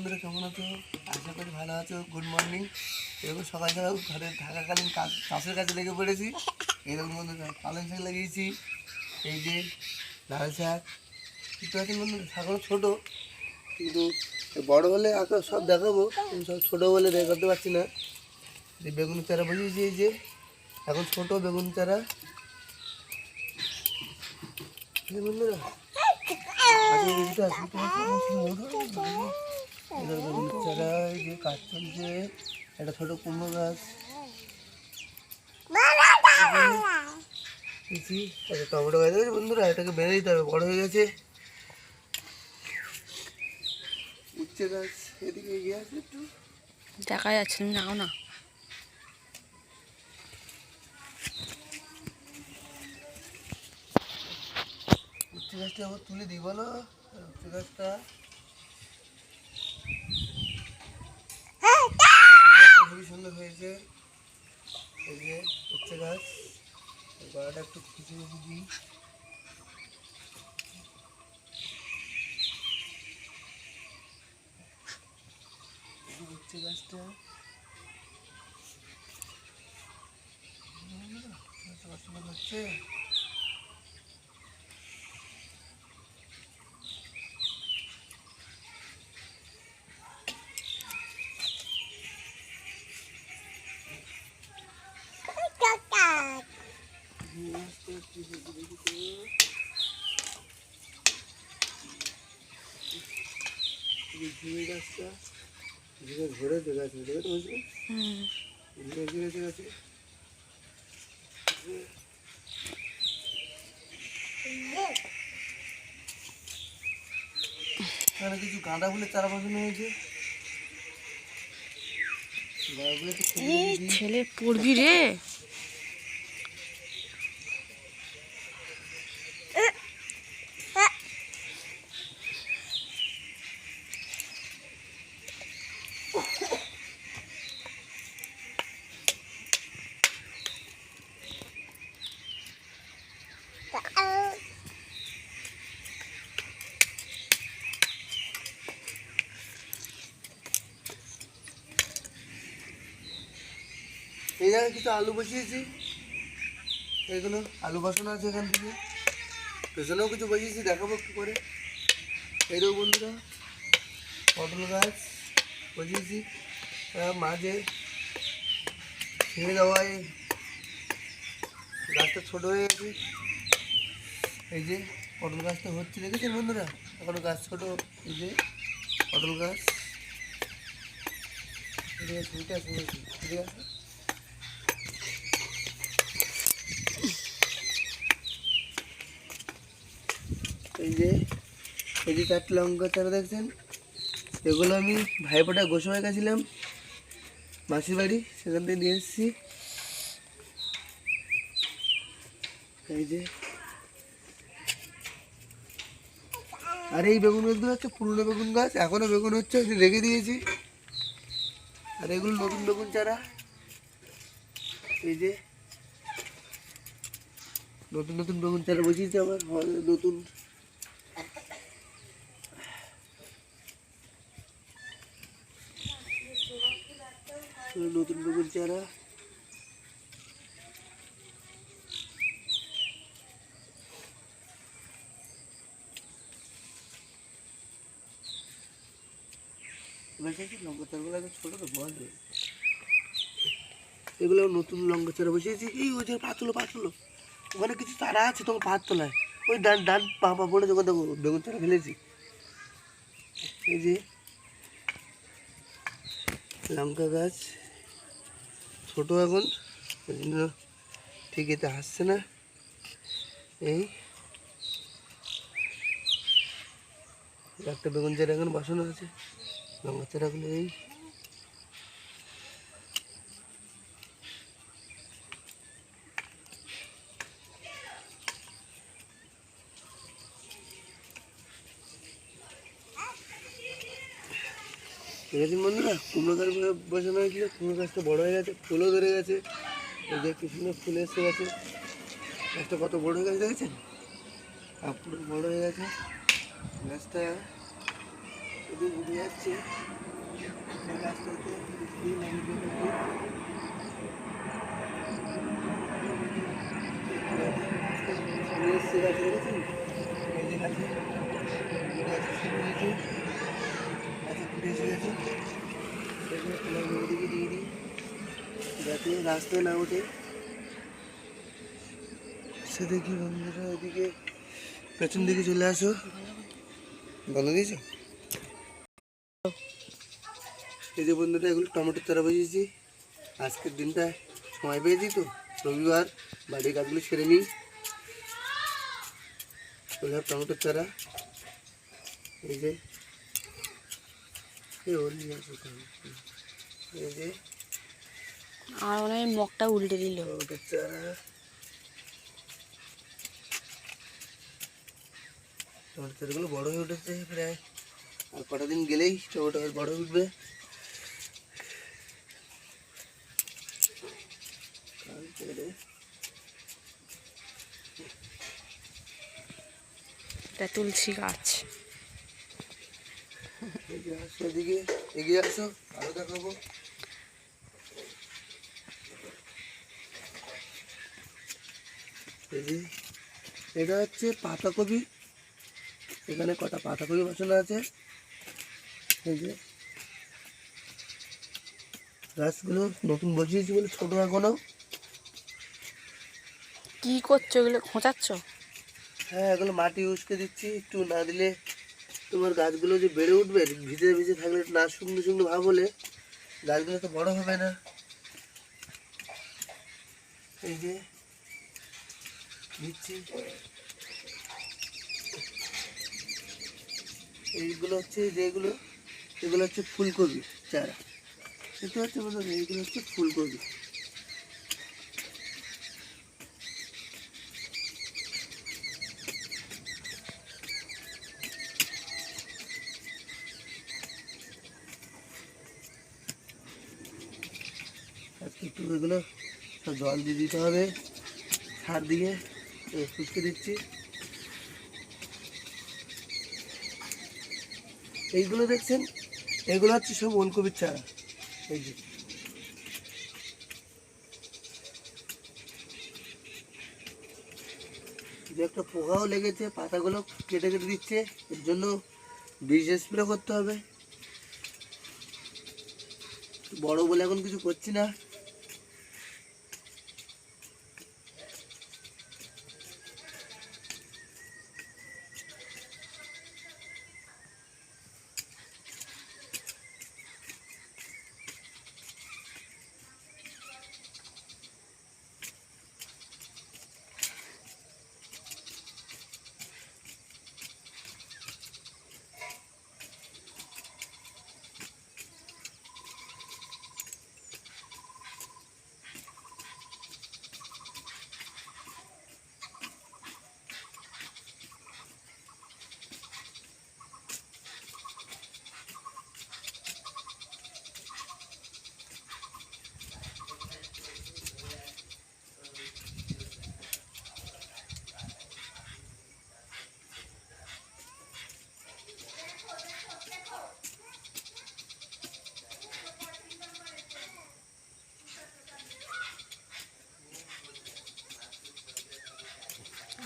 বন্ধুরা, কেমন আছো? আশা করি ভালো আছো। গুড মর্নিং এরকম সকাল সকাল ঘরে থাকাকালীন চাষের কাছে লেগে পড়েছি। এরকম বন্ধুরা, পালং শাক লাগিয়েছি। এই যে লাল শাক। কিন্তু এখন বন্ধুরা শাকগুলো ছোটো, কিন্তু বড় হলে আঁকা সব দেখাবো। সব ছোটো বলে দেখাতে পারছি না। যে বেগুন চারা বসিয়েছি, এই যে। এখন ছোটো বেগুন চারা। বন্ধুরা যে কাজ চলছে একটা ছোট কুমড়ো গাছ। টমেটো গাছ। আছে বন্ধুরা এটাকে দিতে হবে বড় হয়ে গেছে। উচ্ছে গাছ এদিকে এগিয়ে আছে একটু। দেখা যাচ্ছে তুমি নাও না। উচ্ছে গাছটা আবার তুলে দিই বলো। উচ্ছে গাছটা উচ্ছে গাছটা খুবই সুন্দর হয়েছে। এই যে উচ্ছে গাছ গলাটা একটু খুঁজে দিই। উচ্ছে গাছটা। হচ্ছে ঝিঙে গাছটা ঝিঙে গাছ দেখে তো এখানে কিছু গাঁদা ফুলের চারা বসানো হয়েছে। ছেলে পড়বি রে। জায়গায় কিছু আলু বসিয়েছি। এগুলো আলু বসানো আছে এখান থেকে। পেছনেও কিছু বসিয়েছি, দেখাবো কি করে। এইরকম বন্ধুরা, পটল গাছ বসিয়েছি মাঝে ছেড়ে দেওয়ায় গাছটা ছোট হয়ে গেছে। এই যে পটল গাছটা হচ্ছে, দেখেছেন বন্ধুরা? এখনও গাছ ছোট, এই যে পটল গাছ। ঠিক আছে ঠিক আছে ঠিক আছে এই যে এই যে চারটে লঙ্কা চারা দেখছেন? এগুলো আমি ভাইপোটা গোসাই গেছিলাম, মাসির বাড়ি, সেখান থেকে নিয়ে এসেছি। এই যে। আর এই বেগুন গাছগুলো হচ্ছে পুরনো বেগুন গাছ, এখনও বেগুন হচ্ছে রেখে দিয়েছি। আর এগুলো নতুন বেগুন চারা। এই যে। নতুন নতুন বেগুন চারা বসিয়েছি আমার নতুন নতুন বেগুন চারা এবার দেখি লঙ্কা চারাগুলো একদম ছোটো তো বড় হয়ে গেছে। এগুলো নতুন লঙ্কা চারা বসিয়েছি। এই ওই যে পাতলো পাতলো ওখানে কিছু চারা আছে তোমার পাত তোলায় ওই ডান ডান পা পা পড়ে যখন দেখো, বেগুন চারা ফেলেছি। এই যে লঙ্কা গাছ। ছোটো এখন ওই জন্য ঠিক এতে আসছে না। এই। একটা বেগুন চারা এখন বাসন আছে, লঙ্কা চারাগুলো এই। দেখেছেন বন্ধুরা কুমড়ো গাছ বসানো হয়েছিল। কুমড়ো গাছটা বড় হয়ে গেছে, ফুলও ধরে গেছে। এই যে কি সুন্দর ফুল এসে গেছে। গাছটা কত বড় গেছে দেখেছেন? আর বড় হয়ে গেছে। গাছটা উঠে যাচ্ছে। এই রাস্তাতে বৃষ্টি নামিয়ে দিয়েছে। নিয়ে এসছে গাছে, দেখেছেন? এই গাছে। যাতে রাস্তায় না ওঠে সে দেখি বন্ধুরা ওদিকে পেছন দিকে চলে আসো বন্ধ দিয়েছ এই যে বন্ধুরা এগুলো টমেটোর চারা বসিয়েছি আজকের দিনটা সময় পেয়েছি তো রবিবার বাড়ির কাজগুলো সেরে নিই ওইসব টমেটোর চারা এই যে এই ওর নিয়ে আসো তাহলে। এই যে আর হয় মগটা উল্টে দিল। টমেটোর চারা টমেটো বড় হয়ে উঠেছে প্রায়। আর কটা দিন গেলেই টমেটো বড় হয়ে উঠবে। এটা তুলসী গাছ। এগিয়ে আসো আরও দেখাবো। এই যে এটা হচ্ছে পাতাকপি। এখানে কটা পাতাকপি বসানো আছে। এই যে গাছগুলো নতুন বসিয়েছি বলে ছোট এখনও। কি করছ এগুলো? খোঁচাচ্ছ? হ্যাঁ এগুলো মাটি উস্কে দিচ্ছি একটু না দিলে তোমার গাছগুলো যে বেড়ে উঠবে, ভিজে ভিজে থাকলে না শুকনো শুকনো ভাব হলে গাছগুলো তো বড় হবে না। এই যে দিচ্ছি এইগুলো হচ্ছে যেগুলো, এগুলো হচ্ছে ফুলকপি চারা। দেখতে হচ্ছে বলুন এইগুলো হচ্ছে ফুলকপি। আজকে সব জল দিয়ে দিতে হবে। সার দিয়ে ফুচকে দিচ্ছি। এইগুলো দেখছেন? এগুলো হচ্ছে সব ওলকপির চারা। এই যে। যে একটা পোকাও লেগেছে, পাতাগুলো কেটে কেটে দিচ্ছে। এর জন্য বীজ স্প্রে করতে হবে। বড় বলে এখন কিছু করছি না।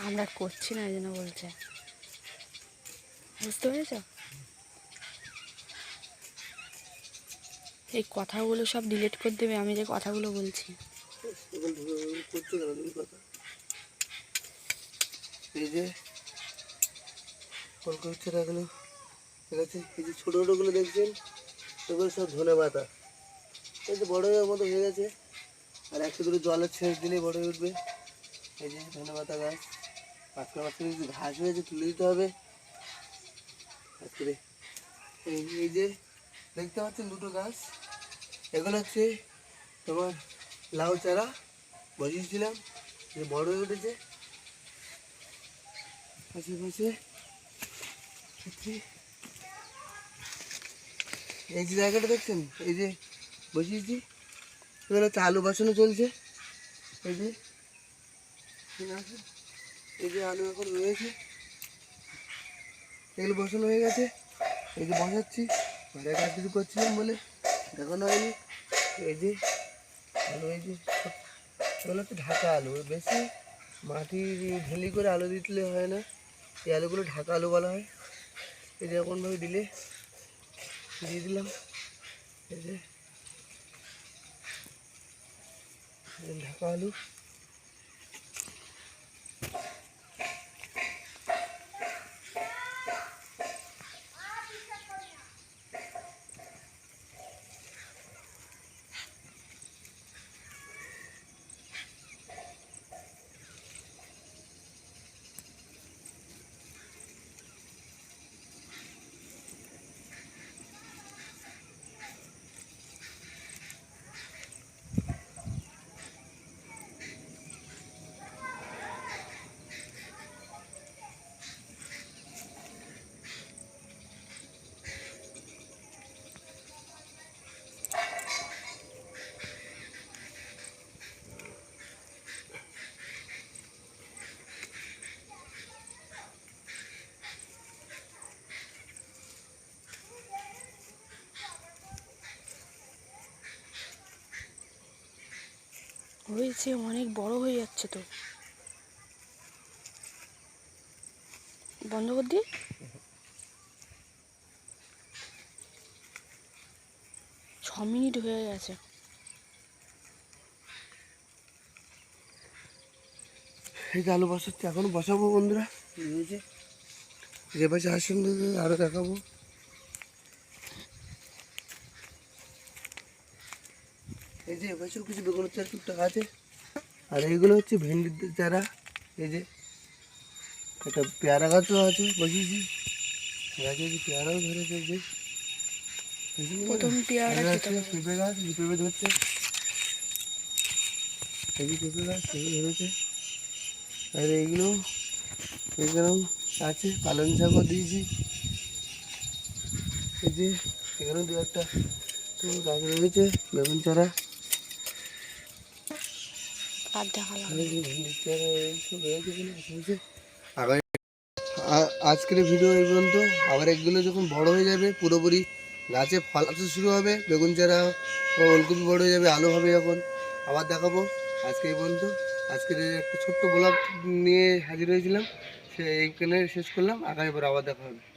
আমরা করছি না, এই জন্য বলছে। বুঝতে পেরেছ? এই কথাগুলো সব ডিলিট করে দেবে, আমি যে কথাগুলো বলছি। এই যে ঠিক আছে ছোটো ছোটোগুলো দেখছেন, এগুলো সব এই বড় হয়ে মতো হয়ে গেছে, আর একটু দূরে জলের ছেঁচ দিলেই বড় হয়ে উঠবে। এই যে ধনে পাতা গাছ। মাঝখানে মাঝখানে কিছু ঘাস হয়েছে তুলে দিতে হবে। আজকে এই এই যে, দেখতে পাচ্ছেন দুটো গাছ এগুলো হচ্ছে তোমার লাউ চারা, বসিয়েছিলাম, যে বড় হয়ে উঠেছে। আশেপাশে এই যে জায়গাটা দেখছেন? এই যে বসিয়েছি। এখানে হচ্ছে আলু বসানো চলছে। এই যে ঠিক আছে এই যে আলু এখন রয়েছে এগুলো বসানো হয়ে গেছে, এই যে বসাচ্ছি, ঘরে কাজ কিছু করছিলাম বলে দেখানো হয়নি। এই যে আলু, এই যে এগুলো হচ্ছে ঢাকা আলু, বেশি মাটি ঢেলি করে আলু দিতে হয় না। এই আলুগুলো ঢাকা আলু বলা হয়। এই যে এরকমভাবে দিলে দিয়ে দিলাম। এই যে ঢাকা আলু। হয়েছে, অনেক বড় হয়ে যাচ্ছে তো। বন্ধ কর দিয়ে। ছ মিনিট হয়ে গেছে। এই যে আলু বসাচ্ছি, এখনও বসাবো বন্ধুরা। এই যে পাশে আসুন আরও দেখাবো। যে এপাশেও কিছু বেগুনের চারা টুকটাক আছে। আর এইগুলো হচ্ছে ভেন্ডির চারা। এই যে একটা পেয়ারা গাছও আছে বসিয়েছি। গাছে পেয়ারাও ধরেছে যে প্রথম পেয়ারা পেঁপে গাছ পেঁপে ধরছে। এই পেঁপে গাছ পেঁপে ধরেছে। আর এইগুলো এখানেও আছে পালং শাকও দিয়েছি। এই যে এখানেও দু একটা তো গাছ রয়েছে বেগুন চারা। আগামী আজকের ভিডিও এই পর্যন্ত। আবার এগুলো যখন বড় হয়ে যাবে, পুরোপুরি গাছে ফল আসতে শুরু হবে, বেগুন চারা ওলকপি বড় হয়ে যাবে, আলু হবে যখন। আবার দেখাবো আজকে এই পর্যন্ত। আজকের একটা ছোট্ট ব্লগ নিয়ে হাজির হয়েছিলাম। সে এইখানে শেষ করলাম। আগামীবার আবার দেখা হবে।